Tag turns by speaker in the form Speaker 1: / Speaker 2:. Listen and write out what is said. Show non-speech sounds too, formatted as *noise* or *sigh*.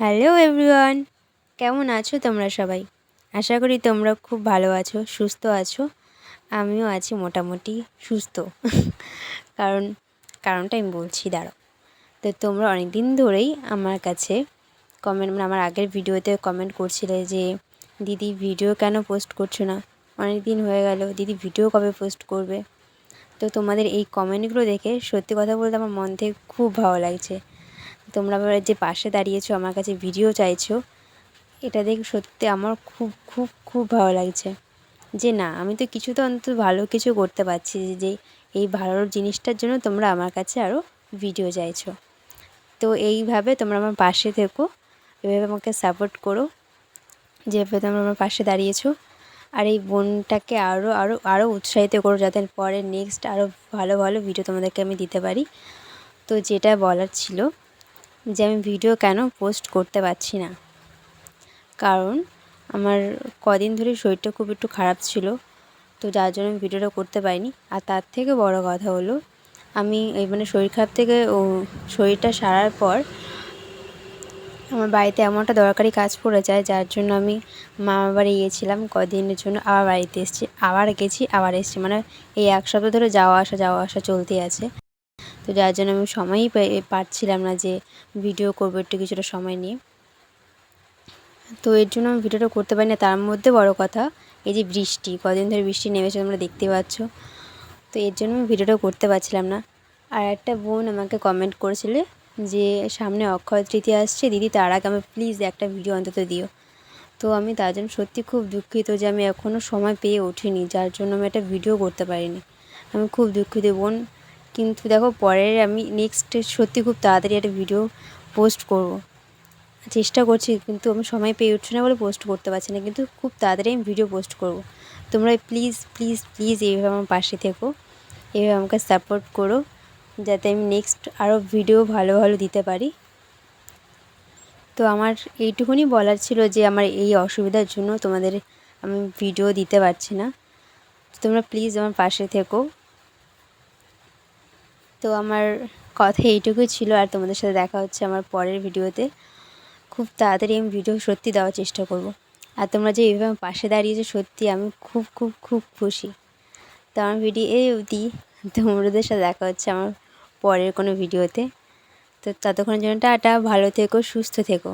Speaker 1: Hello everyone, কেমন আছো তোমরা সবাই? আশা করি তোমরা খুব ভালো আছো, সুস্থ আছো। আমিও আছি মোটামুটি সুস্থ। *laughs* কারণ, কারণটা আমি বলছি, দাঁড়াও। তো তোমরা অনেক দিন ধরেই আমার কাছে কমেন্ট মানে আমার আগের ভিডিওতে কমেন্ট করছিলে যে, দিদি ভিডিও কেন পোস্ট করছ না? অনেক দিন হয়ে গেল, দিদি ভিডিও কবে পোস্ট করবে? তো তোমাদের এই কমেন্টগুলো দেখে সত্যি কথা বলতে আমার মন থেকে খুব ভালো লাগছে। তোমরা যে পাশে দাঁড়িয়েছো, আমার কাছে ভিডিও চাইছো, এটা দেখে সত্যি আমার খুব খুব খুব ভালো লাগছে। যে না, আমি তো কিছু তো অন্তত ভালো কিছু করতে পারছি, যে এই ভালো জিনিসটার জন্য তোমরা আমার কাছে আরও ভিডিও চাইছো। তো এইভাবে তোমরা আমার পাশে থেকো, এভাবে আমাকে সাপোর্ট করো, যেভাবে তোমরা আমার পাশে দাঁড়িয়েছো, আর এই বোনটাকে আরও আরও আরও উৎসাহিত করো, যাতে পরে নেক্সট আরও ভালো ভালো ভিডিও তোমাদেরকে আমি দিতে পারি। তো যেটা বলার ছিল যে আমি ভিডিও কেন পোস্ট করতে পারছি না। কারণ আমার কদিন ধরে শরীরটা খুব একটু খারাপ ছিল, তো যার জন্য আমি ভিডিওটা করতে পারিনি। আর তার থেকে বড় কথা হলো, আমি এই মানে শরীর খারাপ থেকে ও শরীরটা সারার পর আমার বাড়িতে এমন একটা দরকারি কাজ পড়ে যায়, যার জন্য আমি মামা বাড়ি গিয়েছিলাম কদিনের জন্য, আবার বাড়িতে এসেছি, আবার গেছি, আবার এসেছি। মানে এই এক সপ্তাহ ধরে যাওয়া আসা যাওয়া আসা চলতেই আছে। তো যার জন্য আমি সময়ই পাচ্ছিলাম না যে ভিডিও করব, একটু কিছুটা সময় নিয়ে। তো এর জন্য আমি ভিডিওটা করতে পারি না তার মধ্যে বড় কথা, এই যে বৃষ্টি, কদিন ধরে বৃষ্টি নেমেছে তোমরা দেখতে পাচ্ছ। তো এর জন্য আমি ভিডিওটা করতে পারছিলাম না। আর একটা বোন আমাকে কমেন্ট করেছিলে যে, সামনে অক্ষয় তৃতীয় আসছে, দিদি তার আগে আমি প্লিজ একটা ভিডিও অন্তত দিও। তো আমি তার জন্য সত্যি খুব দুঃখিত যে আমি এখনও সময় পেয়ে উঠিনি, যার জন্য আমি একটা ভিডিও করতে পারিনি। আমি খুব দুঃখিত, বোন। কিন্তু দেখো পরের আমি নেক্সট সত্যি খুব তাড়াতাড়ি একটা ভিডিও পোস্ট করব। চেষ্টা করছি, কিন্তু আমি সময় পেয়ে উঠছি না বলে পোস্ট করতে পারছি না, কিন্তু খুব তাড়াতাড়ি আমি ভিডিও পোস্ট করব। তোমরা প্লিজ প্লিজ প্লিজ এইভাবে আমার পাশে থেকো, এইভাবে আমাকে সাপোর্ট করো, যাতে আমি নেক্সট আরও ভিডিও ভালো ভালো দিতে পারি। তো আমার এইটুকুনি বলার ছিল যে আমার এই অসুবিধার জন্য তোমাদের আমি ভিডিও দিতে পারছি না। তোমরা প্লিজ আমার পাশে থেকো। তো আমার কথা এইটুকুই ছিল, আর তোমাদের সাথে দেখা হচ্ছে আমার পরের ভিডিওতে। খুব তাড়াতাড়ি আমি ভিডিও সত্যি দেওয়ার চেষ্টা করব। আর তোমরা যে এইভাবে পাশে দাঁড়িয়েছো, সত্যি আমি খুব খুব খুব খুশি। তো আমার ভিডিও এই অবধি। তোমাদের সাথে দেখা হচ্ছে আমার পরের কোনো ভিডিওতে। তো ততক্ষণের জন্য টাটা, ভালো থেকো, সুস্থ থেকো।